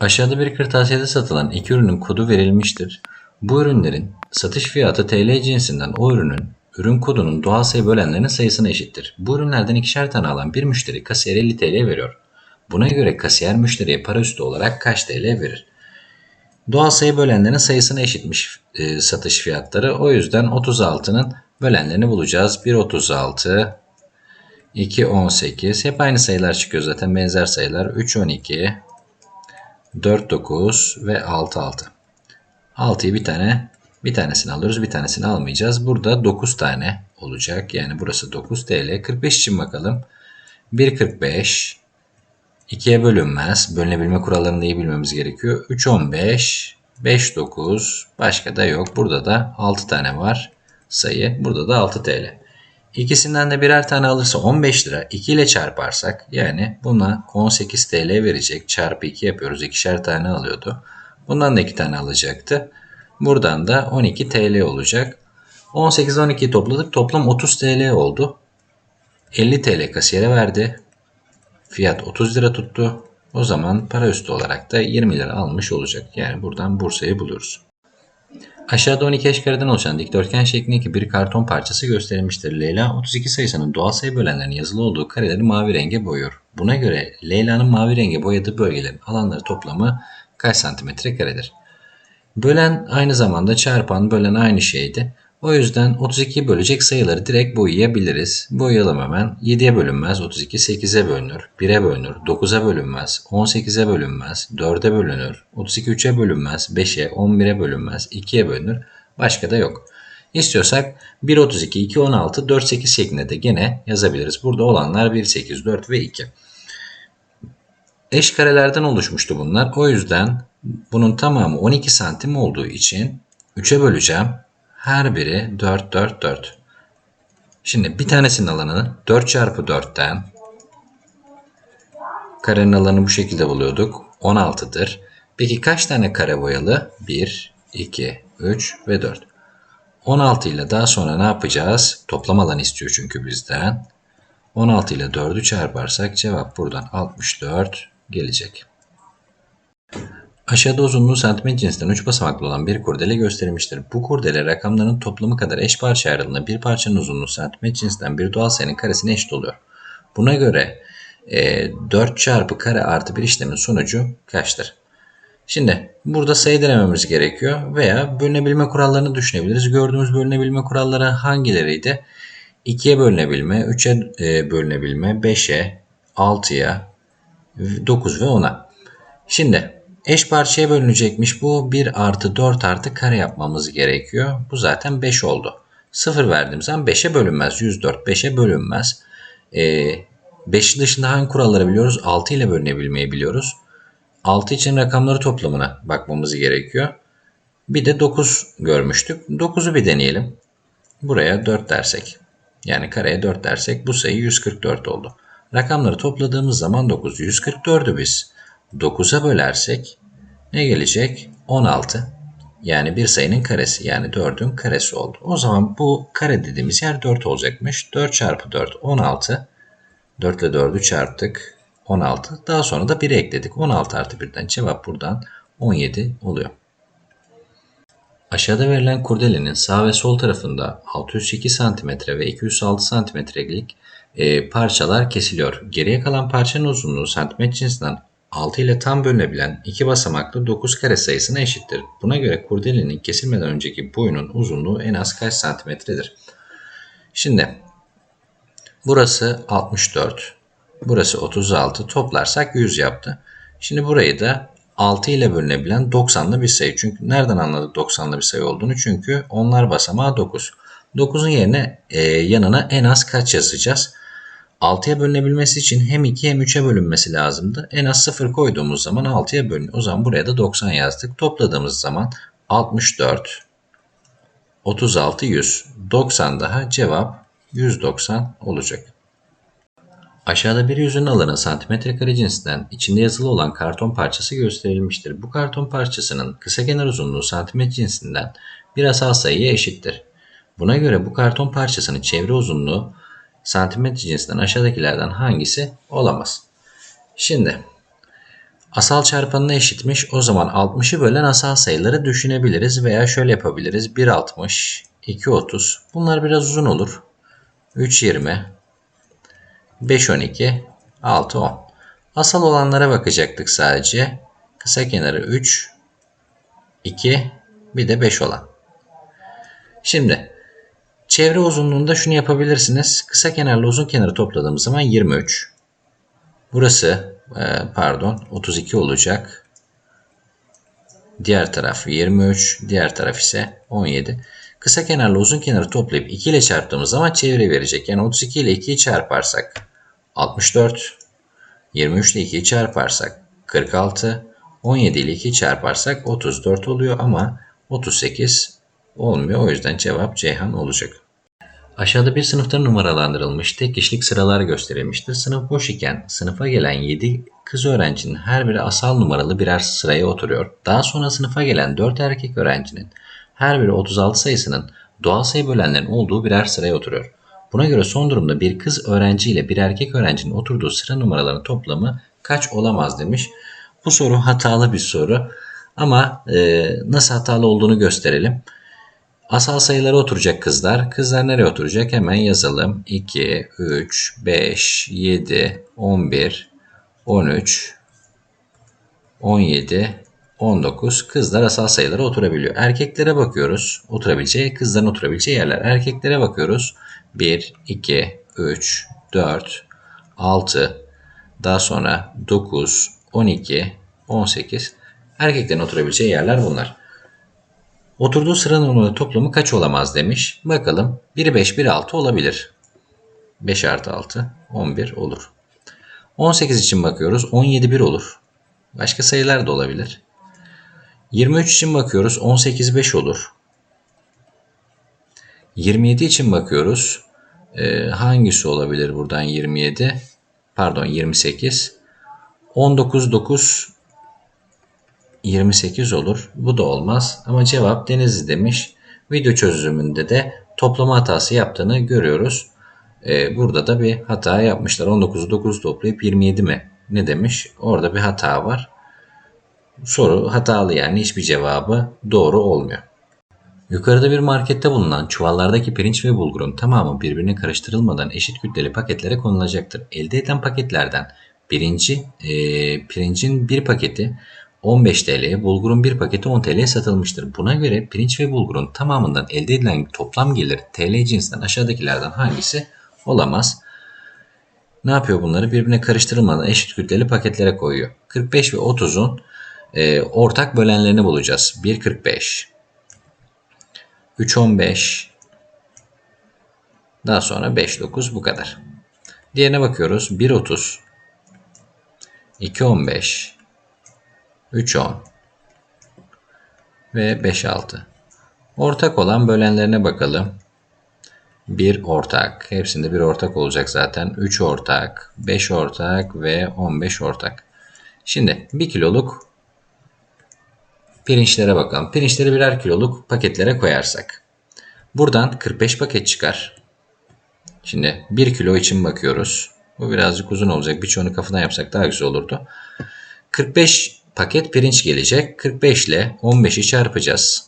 Aşağıda bir kırtasiyede satılan iki ürünün kodu verilmiştir. Bu ürünlerin satış fiyatı TL cinsinden o ürünün ürün kodunun doğal sayı bölenlerinin sayısına eşittir. Bu ürünlerden ikişer tane alan bir müşteri kasiyere 50 TL veriyor. Buna göre kasiyer müşteriye para üstü olarak kaç TL verir? Doğal sayı bölenlerin sayısına eşitmiş e, satış fiyatları. O yüzden 36'nın bölenlerini bulacağız. 1 36, 2 18. Hep aynı sayılar çıkıyor zaten benzer sayılar. 3 12, 4 9 ve 6 6. 6'yı bir tane bir tanesini alıyoruz bir tanesini almayacağız. Burada 9 tane olacak. Yani burası 9 TL. 45 için bakalım. 1 45 2'ye bölünmez. Bölünebilme kurallarını iyi bilmemiz gerekiyor. 3 15 5 9 başka da yok. Burada da 6 tane var sayı. Burada da 6 TL. İkisinden de birer tane alırsa 15 lira. 2 ile çarparsak yani buna 18 TL verecek. Çarpı 2 yapıyoruz. İkişer tane alıyordu. Bundan da 2 tane alacaktı. Buradan da 12 TL olacak. 18 12 topladık. Toplam 30 TL oldu. 50 TL kasiyere verdi. Fiyat 30 lira tuttu. O zaman para üstü olarak da 20 lira almış olacak. Yani buradan Bursa'yı buluruz. Aşağıda 12 eşkareden oluşan dikdörtgen şeklindeki bir karton parçası gösterilmiştir. Leyla 32 sayısının doğal sayı bölenlerinin yazılı olduğu kareleri mavi renge boyuyor. Buna göre Leyla'nın mavi renge boyadığı bölgelerin alanları toplamı kaç santimetre karedir? Bölen aynı zamanda çarpan bölen aynı şeydi. O yüzden 32'yi bölecek sayıları direkt boyayabiliriz. Boyayalım hemen. 7'ye bölünmez, 32 8'e bölünür, 1'e bölünür, 9'a bölünmez, 18'e bölünmez, 4'e bölünür, 32 3'e bölünmez, 5'e, 11'e bölünmez, 2'ye bölünür. Başka da yok. İstiyorsak 1 32, 2 16, 4 8 şeklinde de gene yazabiliriz. Burada olanlar 1 8, 4 ve 2. Eş karelerden oluşmuştu bunlar. O yüzden bunun tamamı 12 santim olduğu için 3'e böleceğim. Her biri 4, 4, 4. Şimdi bir tanesinin alanı 4 çarpı 4'ten karenin alanı bu şekilde buluyorduk. 16'dır. Peki kaç tane kare boyalı? 1, 2, 3 ve 4. 16 ile daha sonra ne yapacağız? Toplam alan istiyor çünkü bizden. 16 ile 4'ü çarparsak cevap buradan 64 gelecek. Aşağıda uzunluğu santimetre cinsinden 3 basamaklı olan bir kurdele gösterilmiştir. Bu kurdele rakamların toplamı kadar eş parça ayrıldığında bir parçanın uzunluğu santimetre cinsinden bir doğal sayının karesine eşit oluyor. Buna göre e, 4 çarpı kare artı bir işlemin sonucu kaçtır? Şimdi burada sayı denememiz gerekiyor veya bölünebilme kurallarını düşünebiliriz. Gördüğümüz bölünebilme kuralları hangileriydi? 2'ye bölünebilme, 3'e e, bölünebilme, 5'e, 6'ya, 9 ve 10'a. Şimdi Eş parçaya bölünecekmiş. Bu 1 artı 4 artı kare yapmamız gerekiyor. Bu zaten 5 oldu. 0 verdiğim zaman 5'e bölünmez. 104 5'e bölünmez. Ee, 5'in dışında hangi kuralları biliyoruz? 6 ile bölünebilmeyi biliyoruz. 6 için rakamları toplamına bakmamız gerekiyor. Bir de 9 görmüştük. 9'u bir deneyelim. Buraya 4 dersek. Yani kareye 4 dersek bu sayı 144 oldu. Rakamları topladığımız zaman 9. 144'ü biz 9'a bölersek ne gelecek? 16. Yani bir sayının karesi yani 4'ün karesi oldu. O zaman bu kare dediğimiz yer 4 olacakmış. 4 çarpı 4 16. 4 ile 4'ü çarptık. 16. Daha sonra da 1'i ekledik. 16 artı 1'den cevap buradan 17 oluyor. Aşağıda verilen kurdelenin sağ ve sol tarafında 602 cm ve 206 cm'lik e, parçalar kesiliyor. Geriye kalan parçanın uzunluğu santimetre cinsinden 6 ile tam bölünebilen iki basamaklı 9 kare sayısına eşittir. Buna göre kurdelenin kesilmeden önceki boyunun uzunluğu en az kaç santimetredir? Şimdi burası 64, burası 36 toplarsak 100 yaptı. Şimdi burayı da 6 ile bölünebilen 90'lı bir sayı. Çünkü nereden anladık 90'lı bir sayı olduğunu? Çünkü onlar basamağı 9. 9'un yerine e, yanına en az kaç yazacağız? 6'ya bölünebilmesi için hem 2 hem 3'e bölünmesi lazımdı. En az 0 koyduğumuz zaman 6'ya bölün. O zaman buraya da 90 yazdık. Topladığımız zaman 64, 36, 100. 90 daha cevap 190 olacak. Aşağıda bir yüzün alanı santimetre kare cinsinden içinde yazılı olan karton parçası gösterilmiştir. Bu karton parçasının kısa kenar uzunluğu santimetre cinsinden bir asal sayıya eşittir. Buna göre bu karton parçasının çevre uzunluğu santimetre cinsinden aşağıdakilerden hangisi olamaz? Şimdi Asal çarpanına eşitmiş. O zaman 60'ı bölen asal sayıları düşünebiliriz veya şöyle yapabiliriz. 1.60, 2.30. Bunlar biraz uzun olur. 3.20, 5.12, 6.10. Asal olanlara bakacaktık sadece. Kısa kenarı 3, 2, bir de 5 olan. Şimdi çevre uzunluğunda şunu yapabilirsiniz. Kısa kenarla uzun kenarı topladığımız zaman 23. Burası e, pardon 32 olacak. Diğer taraf 23, diğer taraf ise 17. Kısa kenarla uzun kenarı toplayıp 2 ile çarptığımız zaman çevre verecek. Yani 32 ile 2'yi çarparsak 64, 23 ile 2'yi çarparsak 46, 17 ile 2'yi çarparsak 34 oluyor ama 38 olmuyor. O yüzden cevap Ceyhan olacak. Aşağıda bir sınıfta numaralandırılmış tek kişilik sıralar gösterilmiştir. Sınıf boş iken sınıfa gelen 7 kız öğrencinin her biri asal numaralı birer sıraya oturuyor. Daha sonra sınıfa gelen 4 erkek öğrencinin her biri 36 sayısının doğal sayı bölenlerin olduğu birer sıraya oturuyor. Buna göre son durumda bir kız öğrenci ile bir erkek öğrencinin oturduğu sıra numaralarının toplamı kaç olamaz demiş. Bu soru hatalı bir soru ama e, nasıl hatalı olduğunu gösterelim. Asal sayılara oturacak kızlar. Kızlar nereye oturacak? Hemen yazalım. 2, 3, 5, 7, 11, 13, 17, 19. Kızlar asal sayılara oturabiliyor. Erkeklere bakıyoruz. Oturabileceği, kızların oturabileceği yerler. Erkeklere bakıyoruz. 1, 2, 3, 4, 6, daha sonra 9, 12, 18. Erkeklerin oturabileceği yerler bunlar. Oturduğu sıra numaralı toplamı kaç olamaz demiş. Bakalım 1 5 1 6 olabilir. 5 artı 6 11 olur. 18 için bakıyoruz 17 1 olur. Başka sayılar da olabilir. 23 için bakıyoruz 18 5 olur. 27 için bakıyoruz. Ee, hangisi olabilir buradan 27? Pardon 28. 19 9 28 olur. Bu da olmaz. Ama cevap Denizli demiş. Video çözümünde de toplama hatası yaptığını görüyoruz. Ee, burada da bir hata yapmışlar. 19'u 9 toplayıp 27 mi? Ne demiş? Orada bir hata var. Soru hatalı yani hiçbir cevabı doğru olmuyor. Yukarıda bir markette bulunan çuvallardaki pirinç ve bulgurun tamamı birbirine karıştırılmadan eşit kütleli paketlere konulacaktır. Elde edilen paketlerden birinci e, pirincin bir paketi 15 TL'ye, bulgurun bir paketi 10 TL'ye satılmıştır. Buna göre pirinç ve bulgurun tamamından elde edilen toplam gelir TL cinsinden aşağıdakilerden hangisi olamaz? Ne yapıyor bunları? Birbirine karıştırılmadan eşit kütleli paketlere koyuyor. 45 ve 30'un e, ortak bölenlerini bulacağız. 1.45 3.15 daha sonra 5.9 bu kadar. Diğerine bakıyoruz. 1.30 2.15 3.10 ve 5.6. Ortak olan bölenlerine bakalım. 1 ortak. Hepsinde bir ortak olacak zaten. 3 ortak, 5 ortak ve 15 ortak. Şimdi 1 kiloluk pirinçlere bakalım. Pirinçleri birer kiloluk paketlere koyarsak. Buradan 45 paket çıkar. Şimdi 1 kilo için bakıyoruz. Bu birazcık uzun olacak. Birçoğunu kafadan yapsak daha güzel olurdu. 45 paket pirinç gelecek. 45 ile 15'i çarpacağız.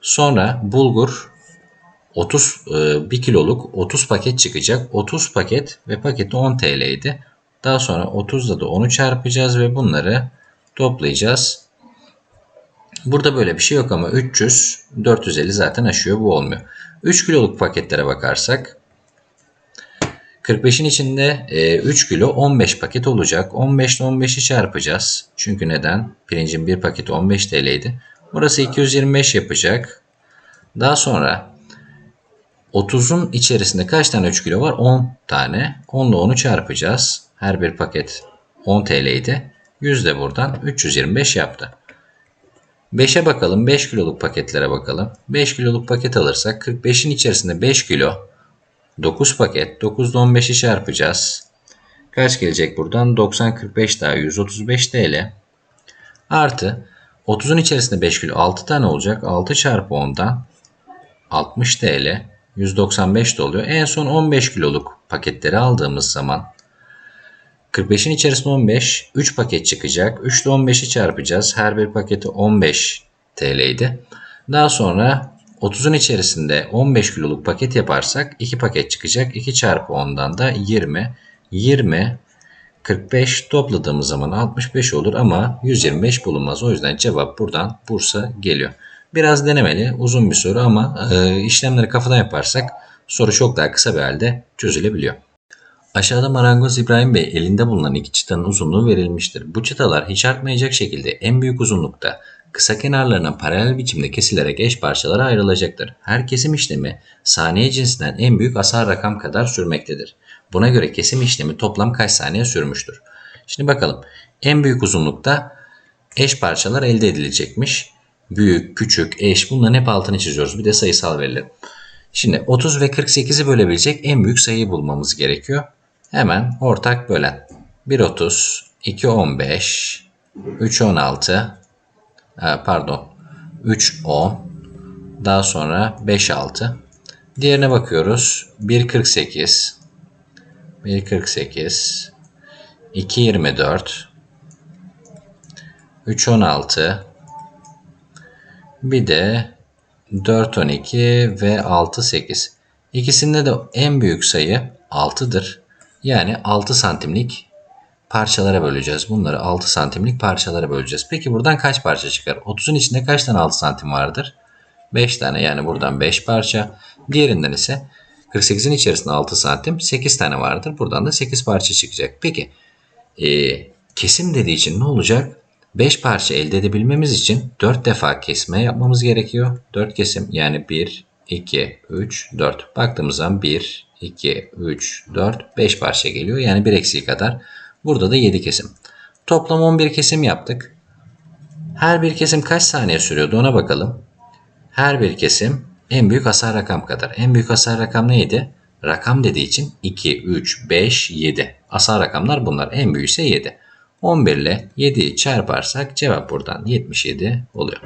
Sonra bulgur 30 1 kiloluk 30 paket çıkacak. 30 paket ve paketi 10 TL idi. Daha sonra 30'da da 10'u çarpacağız ve bunları toplayacağız. Burada böyle bir şey yok ama 300 450 zaten aşıyor bu olmuyor. 3 kiloluk paketlere bakarsak 45'in içinde 3 kilo 15 paket olacak. 15 ile 15'i çarpacağız. Çünkü neden? Pirincin bir paketi 15 TL idi. Burası 225 yapacak. Daha sonra 30'un içerisinde kaç tane 3 kilo var? 10 tane. 10 ile 10'u çarpacağız. Her bir paket 10 TL idi. 100 de buradan 325 yaptı. 5'e bakalım. 5 kiloluk paketlere bakalım. 5 kiloluk paket alırsak 45'in içerisinde 5 kilo 9 paket. 9 ile 15'i çarpacağız. Kaç gelecek buradan? 90 45 daha 135 TL. Artı 30'un içerisinde 5 kilo 6 tane olacak. 6 çarpı 10'dan 60 TL. 195 de oluyor. En son 15 kiloluk paketleri aldığımız zaman 45'in içerisinde 15. 3 paket çıkacak. 3 ile 15'i çarpacağız. Her bir paketi 15 TL'ydi. Daha sonra 30'un içerisinde 15 kiloluk paket yaparsak 2 paket çıkacak. 2 çarpı 10'dan da 20. 20 45 topladığımız zaman 65 olur ama 125 bulunmaz. O yüzden cevap buradan Bursa geliyor. Biraz denemeli, uzun bir soru ama e, işlemleri kafadan yaparsak soru çok daha kısa bir halde çözülebiliyor. Aşağıda marangoz İbrahim Bey elinde bulunan iki çıtanın uzunluğu verilmiştir. Bu çıtalar hiç artmayacak şekilde en büyük uzunlukta kısa kenarlarına paralel biçimde kesilerek eş parçalara ayrılacaktır. Her kesim işlemi saniye cinsinden en büyük asal rakam kadar sürmektedir. Buna göre kesim işlemi toplam kaç saniye sürmüştür? Şimdi bakalım. En büyük uzunlukta eş parçalar elde edilecekmiş. Büyük, küçük, eş bunların hep altını çiziyoruz. Bir de sayısal veriler. Şimdi 30 ve 48'i bölebilecek en büyük sayıyı bulmamız gerekiyor. Hemen ortak bölen. 1 30, 2 15, 3 16, pardon 3 10, daha sonra 5 6. Diğerine bakıyoruz. 1 48, 1 48, 2 24, 3 16, bir de 4 12 ve 6 8. İkisinde de en büyük sayı 6'dır. Yani 6 santimlik parçalara böleceğiz. Bunları 6 santimlik parçalara böleceğiz. Peki buradan kaç parça çıkar? 30'un içinde kaç tane 6 santim vardır? 5 tane yani buradan 5 parça. Diğerinden ise 48'in içerisinde 6 santim 8 tane vardır. Buradan da 8 parça çıkacak. Peki e, kesim dediği için ne olacak? 5 parça elde edebilmemiz için 4 defa kesme yapmamız gerekiyor. 4 kesim yani 1, 2, 3, 4. Baktığımız zaman 1, 2, 3, 4, 5 parça geliyor. Yani 1 eksiği kadar. Burada da 7 kesim. Toplam 11 kesim yaptık. Her bir kesim kaç saniye sürüyordu ona bakalım. Her bir kesim en büyük hasar rakam kadar. En büyük hasar rakam neydi? Rakam dediği için 2, 3, 5, 7. Asal rakamlar bunlar. En büyüğü ise 7. 11 ile 7'yi çarparsak cevap buradan 77 oluyor.